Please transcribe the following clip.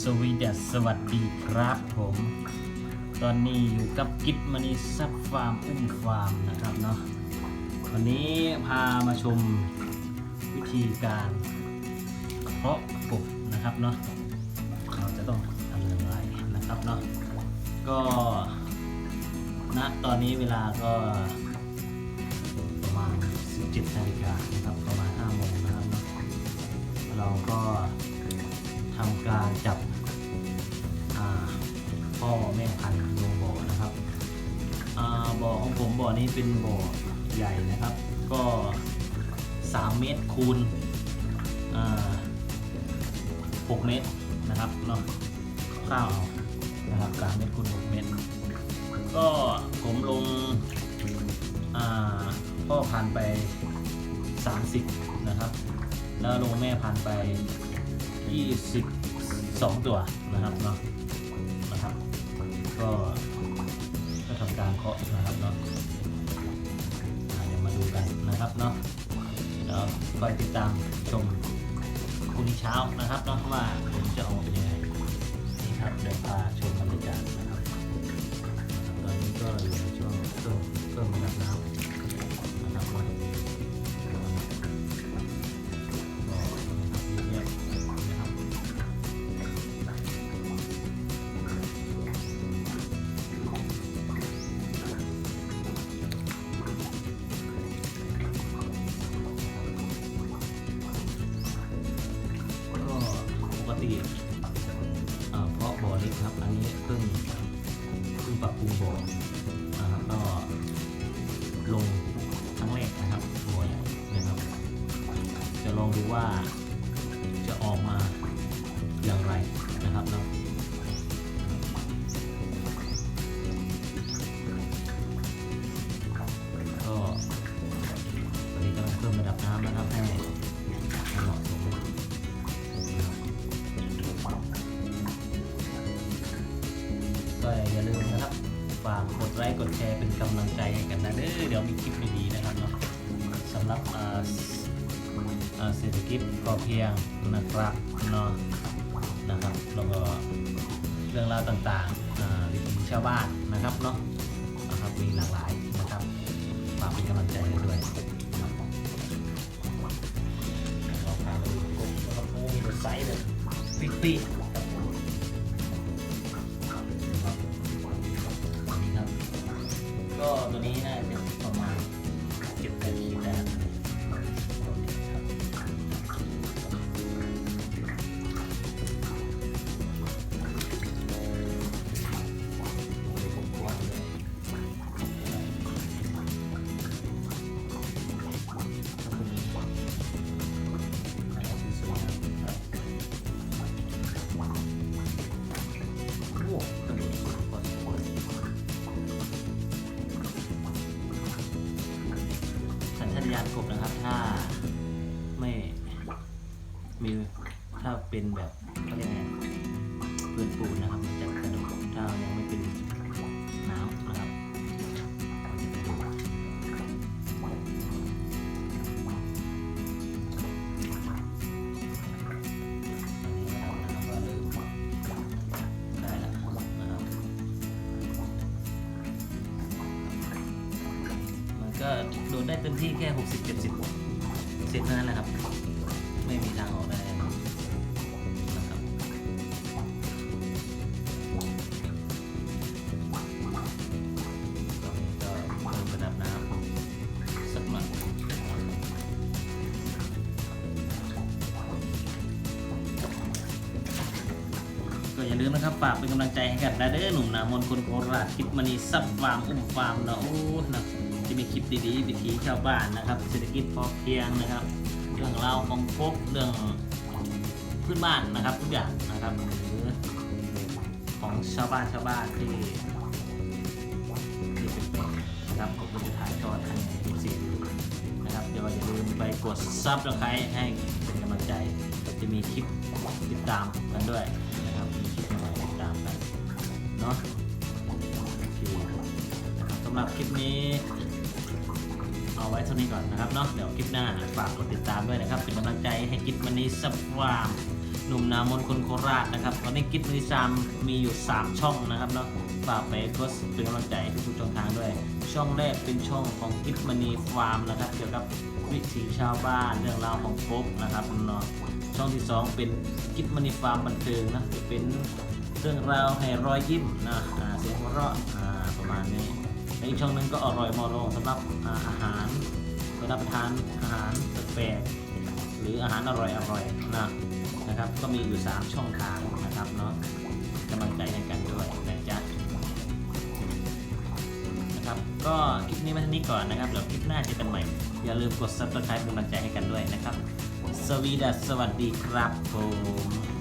สวีเดนสวัสดีครับผม ตอนนี้อยู่กับกิฟมณีซับฟาร์มอุ้มฟาร์มนะครับเนาะวันนี้พามาชมวิธีการเพาะกบนะครับเนาะเราจะต้องทำอย่างไรนะครับเนาะก็ณตอนนี้เวลาก็ประมาณ 17นาฬิกานะครับประมาณ5โมงนะครับเนาะเราก็ ทำการจับพ่อแม่พันธุ์ลงบ่อนะครับบ่อของผมบ่อนี้เป็นบ่อใหญ่นะครับ ก็ 3 เมตรคูณ6เมตรนะครับเนาะข้าวเอานะครับ3เมตรคูณ6เมตร ก็ผมลงพ่อพันธุ์ไป 30 นะครับ แล้วลงแม่พันธุ์ไป 22 ตัวนะครับเนาะนะครับก็ก็ทำการเคาะนะครับเนาะเดี๋ยวมาดูกันนะครับเนาะเดี๋ยวคอยติดตามชมคุณเช้านะครับเนาะว่า ติอ่เพราะบ่อเล็กครับ อันนี้เพิ่งเพิ่งปรับปรุงบ่อนะครับก็ลงครั้งแรกนะครับบ่อใหญ่นะครับ จะลองดูว่าจะออกมาอย่างไรนะครับเนาะก็ตอนนี้กำลังเพิ่มระดับน้ำนะครับให้ ไลค์กดแชร์เป็นกำลังใจให้กันนะเด้อเดี๋ยวมีคลิปดีๆนะครับเนาะสำหรับอ่าอ่าเศรษฐกิจพอเพียงนะครับเนาะนะครับแล้วก็เรื่องราวต่างๆอ่าวิถีชาวบ้านนะครับเนาะนะครับมีหลากหลายนะครับฝากเป็นกำลังใจกันด้วยเราพาไปดูกบแล้วก็ปูมีรถไซส์แบบปิ๊กๆ นะครับ ถ้าไม่มีถ้าเป็นแบบเขาเรียกไงพื้นปูนนะครับมันจะกระโดกถ้ายังไม่เป็น ก็โดดได้เต็มที่แค่ 60 70เซนเท่านั้นแหละครับ ไม่มีทางออกได้แน่นอนนะครับตอนนี้ก็เพิ่มระดับน้ำสักหน่อยก็อย่าลืมนะครับฝากเป็นกำลังใจให้กันนะเด้อหนุ่มหนามนคนโคราชคลิปมณีซับฟาร์มอุ้มฟาร์มนะโอ้นะ จะมีคลิปดีๆวิถีชาวบ้านนะครับเศรษฐกิจพอเพียงนะครับ เรื่องราวของพบเรื่องพื้นบ้านนะครับทุกอย่างนะครับหรือของชาวบ้านชาวบ้านที่ที่เป็นนะครับผมก็จะถ่ายทอดให้เอฟซีดูนะครับเดี๋ยวอย่าลืมไปกดซับสไครต์ให้เป็นกำลังใจจะมีคลิปติดตามกันด้วยนะครับมีคลิปใหม่ติดตามกันเนาะโอเคสำหรับคลิปนี้ เอาไว้เท่านี้ก่อนนะครับเนาะเดี๋ยวคลิปหน้าฝากกดติดตามด้วยนะครับเป็นกำลังใจให้กิจมันนี้สับวามหนุ่มนามนคนโคราชนะครับตอนนี้กิจมณีซามมีอยู่ 3 ช่องนะครับเนาะฝากไปกดเป็นกำลังใจทุกช่องทางด้วย ช่องแรกเป็นช่องของกิจมณีฟาร์มนะครับ เกี่ยวกับวิถีชาวบ้านเรื่องราวของกบนะครับเนาะช่องที่ 2 เป็นกิจมณีฟาร์มบันเทิงนะจะเป็นเรื่องราวให้รอยยิ้มนะเสียงหัวเราะประมาณนี้ และอีกช่องหนึงก็อร่อยมอโรงสำหรับอาหารสำหรับประทานอาหารแปลกๆหรืออาหารอร่อยๆนะนะครับ ก็มีอยู่ 3 ช่องทางนะครับเนาะกำลังใจให้กันด้วยนะจ๊ะนะครับก็คลิปนี้มาเท่านี้ก่อนนะครับเดี๋ยวคลิปหน้าเจอกันใหม่ อย่าลืมกด subscribe เป็นกำลังใจให้กันด้วยนะครับ สวีดัสสวัสดีครับผม